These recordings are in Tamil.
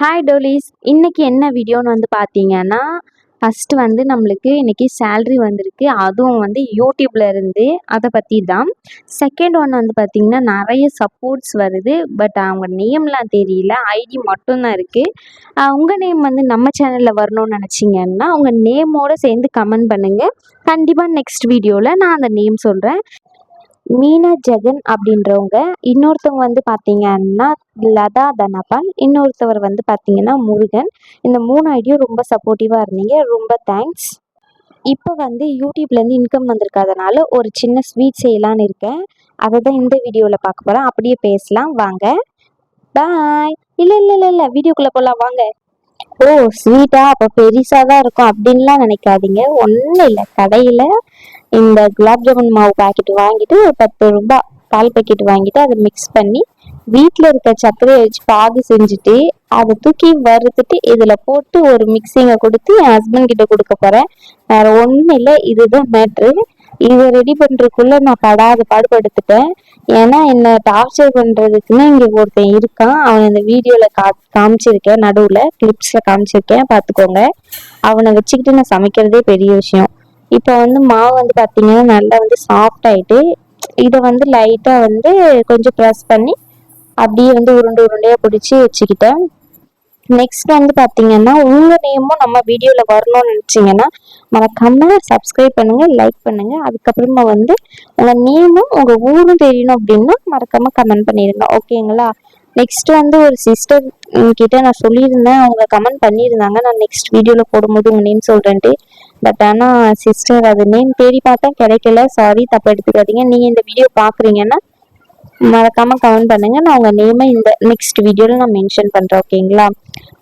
ஹாய் டோலிஸ் இன்னைக்கு என்ன வீடியோன்னு வந்து பார்த்தீங்கன்னா ஃபஸ்ட்டு வந்து நம்மளுக்கு இன்றைக்கி சேல்ரி வந்திருக்கு. அதுவும் வந்து யூடியூப்ல இருந்து அதை பற்றி தான் செகண்ட் ஒன் வந்து பார்த்திங்கன்னா நிறைய சப்போர்ட்ஸ் வருது. பட் அவங்க நேம்லாம் தெரியல. ஐடி மட்டும்தான் இருக்குது உங்கள் நேம் வந்து நம்ம சேனலில் வரணும்னு நினச்சிங்கன்னா உங்கள் நேமோடு சேர்ந்து கமெண்ட் பண்ணுங்கள் கண்டிப்பாக நெக்ஸ்ட் வீடியோவில் நான் அந்த நேம் சொல்கிறேன் மீனா ஜெகன் அப்படின்றவங்க இன்னொருத்தவங்க வந்து பார்த்தீங்கன்னா லதா தனபால் இன்னொருத்தவர் வந்து பார்த்தீங்கன்னா முருகன். இந்த மூணு ஐடியும் ரொம்ப சப்போர்ட்டிவாக இருந்தீங்க. ரொம்ப தேங்க்ஸ் இப்போ வந்து யூடியூப்லேருந்து இன்கம் வந்திருக்காதனால ஒரு சின்ன ஸ்வீட் செய்யலான்னு இருக்கேன். அதை தான் இந்த வீடியோவில் பார்க்க போகிறேன் அப்படியே பேசலாம். வாங்க. பாய் இல்லை இல்லை இல்லை இல்லை. வீடியோக்குள்ளே போகலாம் வாங்க. ஓ ஸ்வீட்டா அப்போ பெருசாக தான் இருக்கும். அப்படின்லாம் நினைக்காதீங்க. ஒன்றும் இல்லை. கடையில் இந்த குலாப் ஜாமுன் மாவு பாக்கெட் வாங்கிட்டு ஒரு பத்து ரூபாய் பால் பாக்கெட் வாங்கிட்டு அதை மிக்ஸ் பண்ணி வீட்டில் இருக்க சர்க்கரையை வச்சு பாகு செஞ்சுட்டு அதை தூக்கி வறுத்துட்டு இதில் போட்டு ஒரு மிக்சிங்கை கொடுத்து என் ஹஸ்பண்ட் கிட்ட கொடுக்க போகிறேன் வேற ஒன்றும் இல்லை இதுதான் மேட்ரு இதை ரெடி பண்ணுறதுக்குள்ளே நான் படாத பாடுபடுத்துட்டேன். ஏன்னா என்னை டார்ச்சர் பண்ணுறதுக்குன்னு இங்கே ஒருத்தன் இருக்கான். அவன் இந்த வீடியோவில் கா காமிச்சிருக்கேன் நடுவில் கிளிப்ஸில் காமிச்சிருக்கேன் பார்த்துக்கோங்க. அவனை வச்சுக்கிட்டு நான் சமைக்கிறதே பெரிய விஷயம். இப்போ வந்து மாவு வந்து பார்த்தீங்கன்னா நல்லா வந்து சாஃப்ட் ஆகிட்டு இதை வந்து லைட்டாக வந்து கொஞ்சம் ப்ரெஸ் பண்ணி அப்படியே வந்து உருண்டை உருண்டையாக பிடிச்சி வச்சுக்கிட்டேன். நெக்ஸ்ட் வந்து பார்த்தீங்கன்னா உங்கள் நேமும் நம்ம வீடியோவில் வரணும்னு நினச்சிங்கன்னா மறக்காம சப்ஸ்கிரைப் பண்ணுங்கள் லைக் பண்ணுங்கள் அதுக்கப்புறமா வந்து உங்கள் நேமும் உங்கள் ஊரும் தெரியணும் அப்படின்னா மறக்காமல் கமெண்ட் பண்ணிடுங்க ஓகேங்களா நெக்ஸ்ட் வந்து ஒரு சிஸ்டர் கிட்ட நான் சொல்லியிருந்தேன். அவங்க கமெண்ட் பண்ணியிருந்தாங்க. நான் நெக்ஸ்ட் வீடியோவில் போடும்போது உங்கள் நேம் சொல்கிறேன்ட்டு பட் ஆனால் சிஸ்டர் அது நேம் தேடி பார்த்தா கிடைக்கல. சாரி தப்பு எடுத்துக்காதீங்க. நீங்கள் இந்த வீடியோ பார்க்குறீங்கன்னா மறக்காமல் கமெண்ட் பண்ணுங்கள் நான் உங்கள் நேமை இந்த நெக்ஸ்ட் வீடியோவில் நான் மென்ஷன் பண்ணுறேன் ஓகேங்களா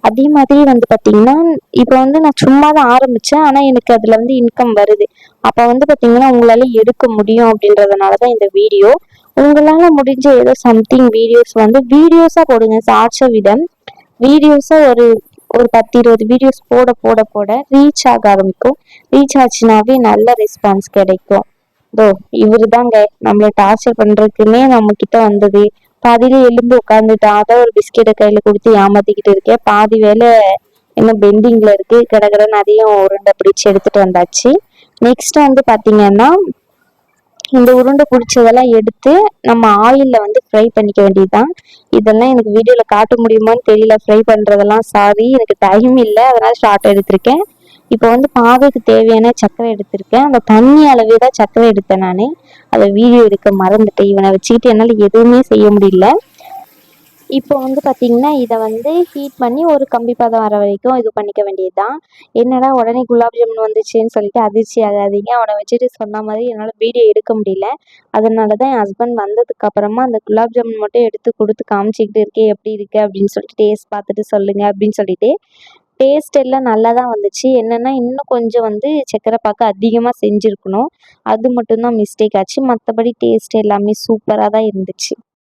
அதே மாதிரி வந்து பார்த்தீங்கன்னா இப்போ வந்து நான் சும்மா தான் ஆரம்பித்தேன் ஆனால் எனக்கு அதில் வந்து இன்கம் வருது. அப்போ வந்து பார்த்தீங்கன்னா உங்களால் எடுக்க முடியும் அப்படின்றதுனால தான் இந்த வீடியோ உங்களால் முடிஞ்ச ஏதோ சம்திங் வீடியோஸ் வந்து வீடியோஸாக போடுங்க. சாட்ச விதம் வீடியோஸாக ஒரு ஒரு பத்து இருபது வீடியோஸ் போட போட போட ரீச் ஆக ஆரம்பிக்கும். ரீச் ஆச்சுனாவே நல்ல ரெஸ்பான்ஸ் கிடைக்கும். இதோ இவரு தாங்க நம்மளை டார்ச்சர் பண்றதுக்குன்னே நம்ம கிட்ட வந்தது. பாதியில எலும்பு உட்காந்துட்டு அதான் ஒரு பிஸ்கெட்டை கையில கொடுத்து ஏமாத்திக்கிட்டு இருக்கேன் பாதி வேலை இன்னும் பெண்டிங்ல இருக்கு. கடகடன்னு அதையும் உருண்டை பிடிச்சு எடுத்துட்டு வந்தாச்சு. நெக்ஸ்ட் வந்து பாத்தீங்கன்னா இந்த உருண்டை பிடிச்சதெல்லாம் எடுத்து நம்ம ஆயிலில் வந்து ஃப்ரை பண்ணிக்க வேண்டியதுதான். இதெல்லாம் எனக்கு வீடியோவில் காட்ட முடியுமான்னு தெரியல. ஃப்ரை பண்ணுறதெல்லாம் சாரி எனக்கு டைம் இல்லை. அதனால் ஷார்ட் எடுத்திருக்கேன். இப்போ வந்து பாகுக்கு தேவையான சர்க்கரை எடுத்திருக்கேன். அந்த தண்ணி அளவே தான் சர்க்கரை எடுத்தேன் நான். அதை வீடியோ எடுக்க மறந்துட்டேன். இவனை வச்சுக்கிட்டு என்னால் எதுவுமே செய்ய முடியல. இப்போ வந்து பார்த்திங்கன்னா இதை வந்து ஹீட் பண்ணி ஒரு கம்பி பதம் வர வரைக்கும் இது பண்ணிக்க வேண்டியது தான் என்னடா உடனே குலாப் ஜாமுன் வந்துச்சுன்னு சொல்லிட்டு அதிர்ச்சி ஆகாதீங்க. அவனை வச்சுட்டு சொன்ன மாதிரி என்னால் வீடியோ எடுக்க முடியல. அதனால தான் என் ஹஸ்பண்ட் வந்ததுக்கு அப்புறமா அந்த குலாப் ஜாமுன் மட்டும் எடுத்து கொடுத்து காமிச்சிக்கிட்டு இருக்கேன் எப்படி இருக்குது அப்படின்னு சொல்லிட்டு டேஸ்ட் பார்த்துட்டு சொல்லுங்கள் அப்படின்னு சொல்லிட்டு. டேஸ்ட் எல்லாம் நல்லா தான் வந்துச்சு. என்னென்னா இன்னும் கொஞ்சம் வந்து சக்கரை பாக்கு அதிகமாக செஞ்சுருக்கணும். அது மட்டும்தான் மிஸ்டேக் ஆச்சு. மற்றபடி டேஸ்ட் எல்லாமே சூப்பராக தான் இருந்துச்சு.